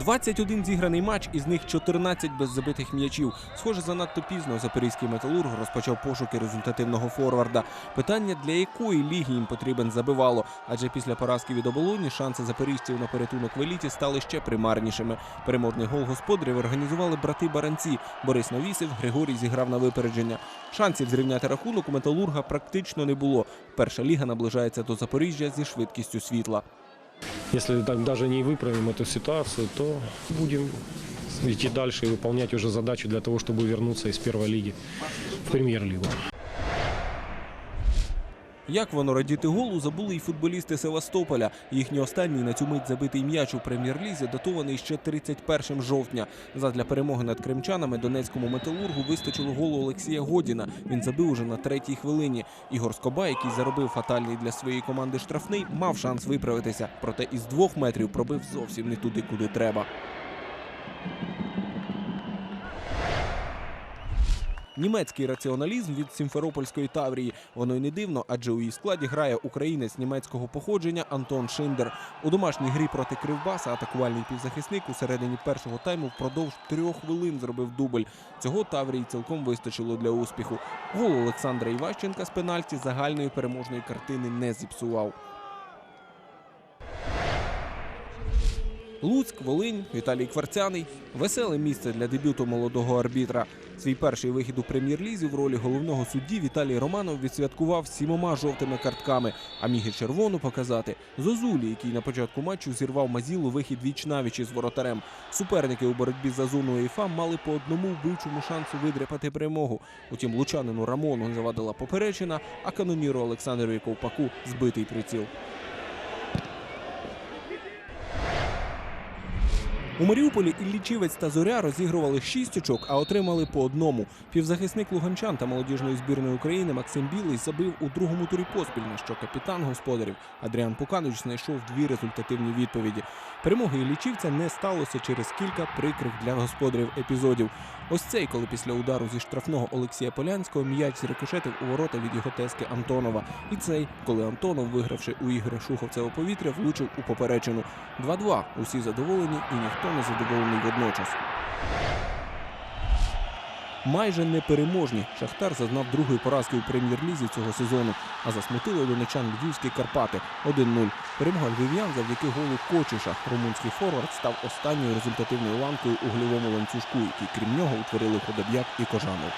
21 зіграний матч, із них 14 без забитих м'ячів. Схоже, занадто пізно запорізький металург розпочав пошуки результативного форварда. Питання для якої ліги їм потрібен забивало, адже після поразки від оболоні шанси запоріжців на порятунок в еліті стали ще примарнішими. Переможний гол господарів організували брати Баранці. Борис навісив, Григорій зіграв на випередження. Шансів зрівняти рахунок у металурга практично не було. Перша ліга наближається до Запоріжжя зі швидкістю світла. Если так даже не выправим эту ситуацию, то будем идти дальше и выполнять уже задачу для того, чтобы вернуться из первой лиги в премьер-лигу. Як воно радіти голу, забули й футболісти Севастополя. Їхній останній на цю мить забитий м'яч у прем'єр-лізі датований ще 31 жовтня. Задля перемоги над кримчанами донецькому металургу вистачило голу Олексія Годіна. Він забив уже на третій хвилині. Ігор Скоба, який заробив фатальний для своєї команди штрафний, мав шанс виправитися. Проте із двох метрів пробив зовсім не туди, куди треба. Німецький раціоналізм від Сімферопольської Таврії. Воно й не дивно, адже у її складі грає українець німецького походження Антон Шиндер. У домашній грі проти Кривбаса атакувальний півзахисник у середині першого тайму впродовж трьох хвилин зробив дубль. Цього Таврії цілком вистачило для успіху. Гол Олександра Іващенка з пенальті загальної переможної картини не зіпсував. Луцьк, Волинь, Віталій Кварцяний веселе місце для дебюту молодого арбітра. Свій перший вихід у прем'єр-лізі в ролі головного судді Віталій Романов відсвяткував сімома жовтими картками, а міг і червону показати Зозулі, який на початку матчу зірвав Мазілу вихід віч навіч із воротарем. Суперники у боротьбі за зону УЄФА мали по одному вбивчому шансу видряпати перемогу. Утім, лучанину Рамону завадила поперечина, а каноніру Олександру Ковпаку збитий приціл. У Маріуполі Іллічівець та Зоря розігрували шість очок, а отримали по одному. Півзахисник Луганчан та молодіжної збірної України Максим Білий забив у другому турі поспіль, на що капітан господарів Адріан Пуканович знайшов дві результативні відповіді. Перемоги Іллічівця не сталося через кілька прикрих для господарів епізодів. Ось цей, коли після удару зі штрафного Олексія Полянського м'яч зрикошетив у ворота від його тески Антонова. І цей, коли Антонов, вигравши у ігри Шуховцеве повітря, влучив у поперечину. 2-2. Усі задоволені і ніхто не задоволений водночас. Майже непереможні. Шахтар зазнав другої поразки у прем'єр-лізі цього сезону, а засмутили донечан львівські Карпати 1-0. Перемога львів'ян завдяки голу Кочіша. Румунський форвард став останньою результативною ланкою у гольовому ланцюжку, який крім нього утворили Ходоб'як і Кожанов.